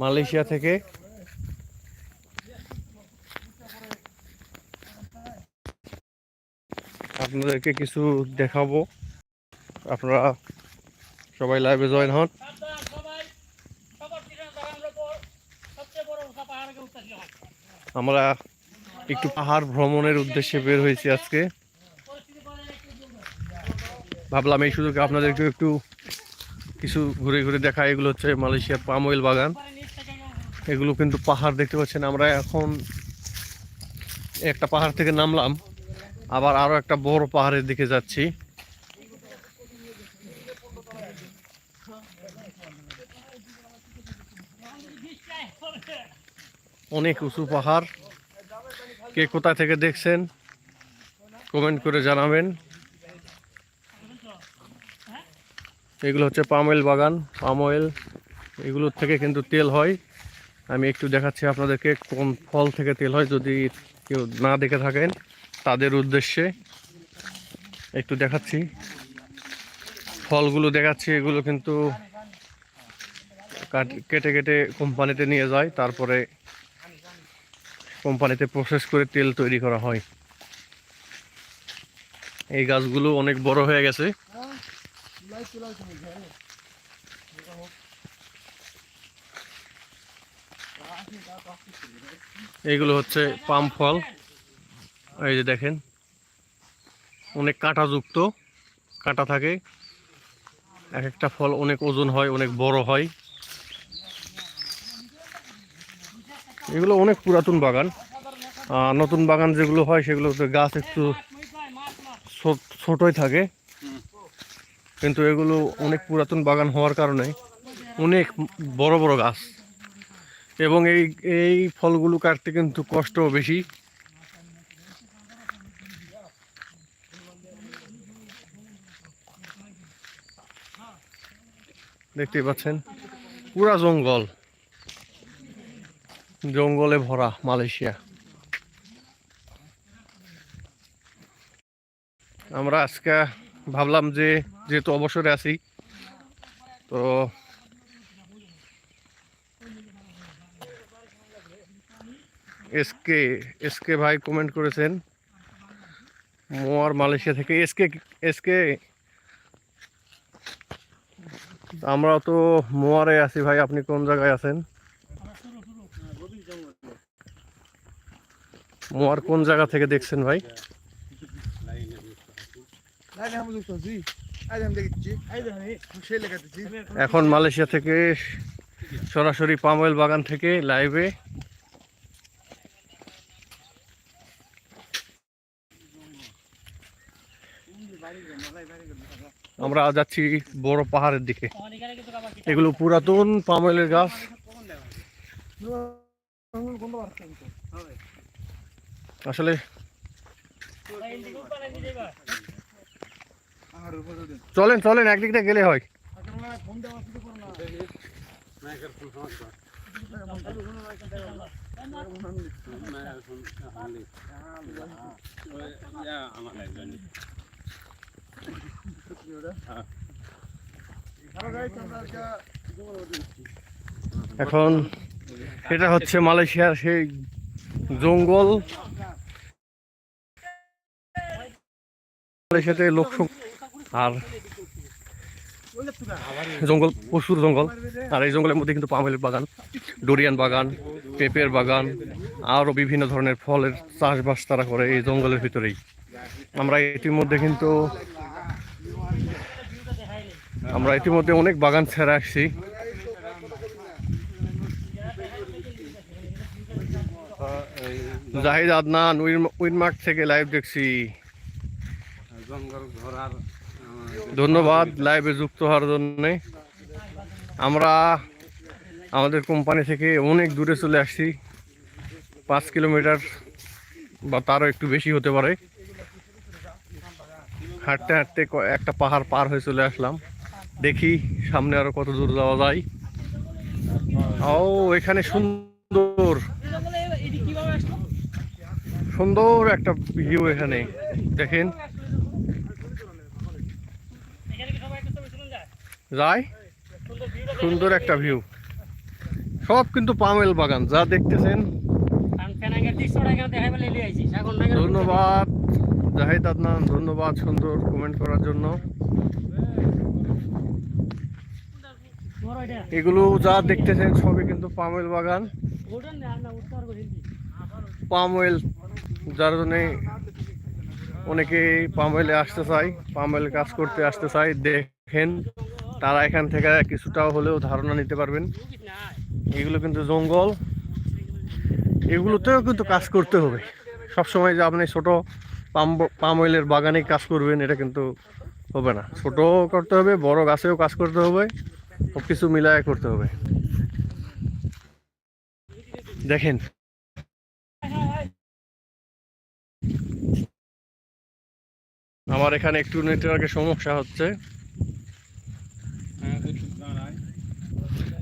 Malaysia থেকে। আপনাদেরকে কিছু দেখাবো। আপনারা সবাই লাইভে জয়েন হন। আমরা একটু পাহাড় ভ্রমণের উদ্দেশ্যে বের হয়েছি আজকে। ভাবলাম এই সুযোগে আপনাদেরকে একটু কিছু ঘুরে ঘুরে দেখা, এগুলো হচ্ছে মালয়েশিয়ার পাম অয়েল বাগান। এগুলো কিন্তু পাহাড় দেখতে পাচ্ছেন, আমরা এখন একটা পাহাড় থেকে নামলাম, আবার আরও একটা বড় পাহাড়ের দিকে যাচ্ছি। অনেক উঁচু পাহাড়। কে কোথা থেকে দেখছেন কমেন্ট করে জানাবেন। এগুলো হচ্ছে পাম অয়েল বাগান, পাম অয়েল এগুলোর থেকে কিন্তু তেল হয়। আমি একটু দেখাচ্ছি আপনাদেরকে কোন ফল থেকে তেল হয়, যদি কেউ না দেখে থাকেন, তাদের উদ্দেশ্যে একটু দেখাচ্ছি। ফলগুলো দেখাচ্ছি, এগুলো কিন্তু কাট- কেটে কেটে কোম্পানিতে নিয়ে যায়, তারপরে কোম্পানিতে প্রসেস করে তেল তৈরি করা হয়। এই গাছগুলো অনেক বড় হয়ে গেছে। এইগুলো হচ্ছে পাম ফল। এই যে দেখেন, অনেক কাঁটাযুক্ত, কাঁটা থাকে। এক একটা ফল অনেক ওজন হয়, অনেক বড় হয়। এগুলো অনেক পুরাতন বাগান। নতুন বাগান যেগুলো হয়, সেগুলোতে গাছ একটু ছোটই থাকে। কিন্তু এগুলো অনেক পুরাতন বাগান হওয়ার কারণে অনেক বড় বড় গাছ। এবং এই এই ফলগুলো কাটতে কিন্তু কষ্টও বেশি। দেখতে পাচ্ছেন, পুরা জঙ্গল। জঙ্গলে ভরা মালয়েশিয়া। আমরা আজকে ভাবলাম যে যেহেতু অবসরে আছি, তো এসকে এসকে ভাই কমেন্ট করেছেন। মোয়ার মালয়েশিয়া থেকে এসকে এসকে। আমরা তো মোয়ারে আছি ভাই, আপনি কোন জায়গায় আছেন? মোয়ার কোন জায়গা থেকে দেখছেন ভাই লাইনে আমি যুক্ত আছি আইলে আমি দেখছি আইলে আমি সেই লেখাতেছি এখন মালয়েশিয়া থেকে সরাসরি পাম অয়েল বাগান থেকে লাইভে আমরা যাচ্ছি বড় পাহাড়ের দিকে। এগুলো পুরাতন পাম অয়েলের গাছ। আসলে এই দিকে উপরে নিয়ে যাবা আর উপরে দেন চলেন চলেন, একদিক দিয়ে গেলে হয়। এখন এটা হচ্ছে মালয়েশিয়ার সেই জঙ্গল। মালয়েশিয়াতে লোক সং- আর জঙ্গল, প্রচুর জঙ্গল। আর এই জঙ্গলের মধ্যে কিন্তু পামেলের বাগান, ডোরিয়ান বাগান, পেঁপের বাগান আরও বিভিন্ন ধরনের ফলের চাষবাস তারা করে এই জঙ্গলের ভিতরেই। আমরা ইতিমধ্যে কিন্তু, আমরা ইতিমধ্যে অনেক বাগান ছেড়ে আসছি। জাহিদ আদনান, উইন- উইনমার্ক থেকে লাইভ দেখছি। জঙ্গল ঘোরার ধন্যবাদ লাইভে যুক্ত হওয়ার জন্যে। আমরা আমাদের কোম্পানি থেকে অনেক দূরে চলে আসছি, পাঁচ কিলোমিটার বা তারও একটু বেশি হতে পারে। হাঁটতে হাঁটতে একটা পাহাড় পার হয়ে চলে আসলাম। দেখি সামনে আরও কত দূর যাওয়া যায়। ও, এখানে সুন্দর। সুন্দর একটা ভিউ এখানে। দেখেন এখানে কি সবাই একটা ছবি তুলুন যায়। সুন্দর একটা ভিউ সব কিন্তু পামেল বাগান, যা দেখতেছেন। ধন্যবাদ। জাহিদ আদনান, ধন্যবাদ সুন্দর কমেন্ট করার জন্য। এগুলো যা দেখতেছেন, সবই কিন্তু পামেল বাগান। পাম যার জন্যে অনেকে পাম অয়েলে আসতে চায় পাম অয়েল কাজ করতে আসতে চায়। দেখেন। তারা এখান থেকে কিছুটা হলেও ধারণা নিতে পারবেন। এগুলো কিন্তু জঙ্গল। এগুলোতেও কিন্তু কাজ করতে হবে। সবসময় যে আপনি ছোটো পাম পাম অয়েলের বাগানে কাজ করবেন, এটা কিন্তু হবে না। ছোটো করতে হবে, বড় গাছেও কাজ করতে হবে সব কিছু মিলায় করতে হবে। দেখেন। আমার এখানে একটু নেটওয়ার্কের সমস্যা হচ্ছে।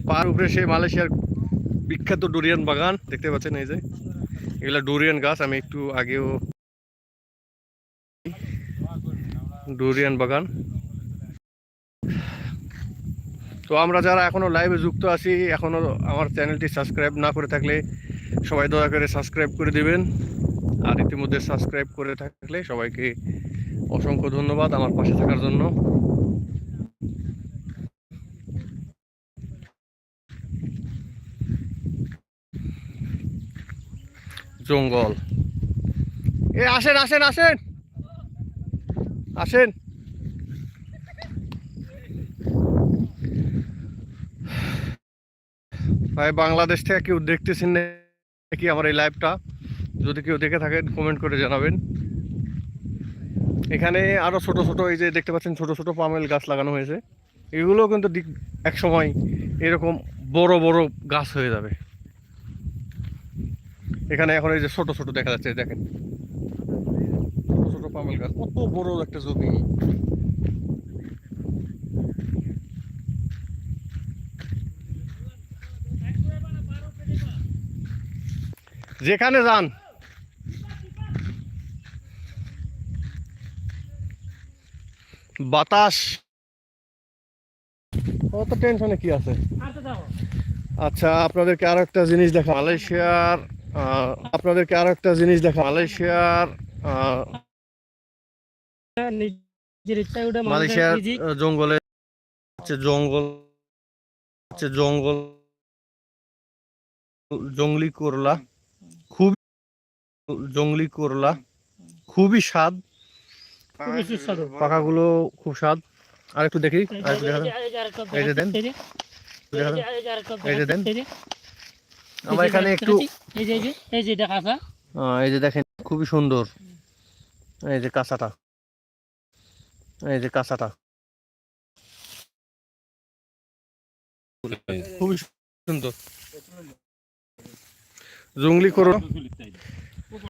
পার উপরে সেই মালয়েশিয়ার বিখ্যাত ডুরিয়ান বাগান, দেখতে পাচ্ছেন এই যে। এগুলা ডুরিয়ান গাছ, আমি একটু আগেও ডুরিয়ান বাগান। তো আমরা যারা এখনও লাইভে যুক্ত আছি, এখনও আমার চ্যানেলটি সাবস্ক্রাইব না করে থাকলে সবাই দয়া করে সাবস্ক্রাইব করে দিবেন। আর ইতিমধ্যে সাবস্ক্রাইব করে থাকলে সবাইকে অসংখ্য ধন্যবাদ আমার পাশে থাকার জন্য। জঙ্গল। এ, আসেন আসেন আসেন। আসেন। ভাই, বাংলাদেশ থেকে কেউ দেখতেছেন নাকি আমার এই লাইভটা যদি কেউ দেখে থাকেন কমেন্ট করে জানাবেন। এখানে আরও ছোট ছোট, এই যে দেখতে পাচ্ছেন, ছোট ছোট পামেল গাছ লাগানো হয়েছে। এগুলো কিন্তু এক সময় এরকম বড় বড় গাছ হয়ে যাবে। এখানে এখন এই যে ছোট ছোট দেখা যাচ্ছে দেখেন। ছোট ছোট পামেল গাছ কত বড় একটা জমি। যেখানে যান। বাতাস। অত টেনশনে কি আছে? দেখো আচ্ছা আপনাদেরকে আরও একটা জিনিস দেখা মালয়েশিয়ার আপনাদেরকে আরও একটা জিনিস দেখা মালয়েশিয়ার মালয়েশিয়ার জঙ্গলে হচ্ছে জঙ্গল হচ্ছে জঙ্গল জঙ্গলি করলা খুব জঙ্গলি করলা খুবই স্বাদ। পাকাগুলো খুব স্বাদ। আর একটু দেখি আর একটু দেখা এই যে দেন। এই যে দেন। আমার এখানে একটু এই যে এই যে এই যে দেখা আছে আহ, এই যে দেখেন খুবই সুন্দর। এই যে কাঁচাটা এই যে কাঁচাটা খুবই সুন্দর। জঙ্গলি করো।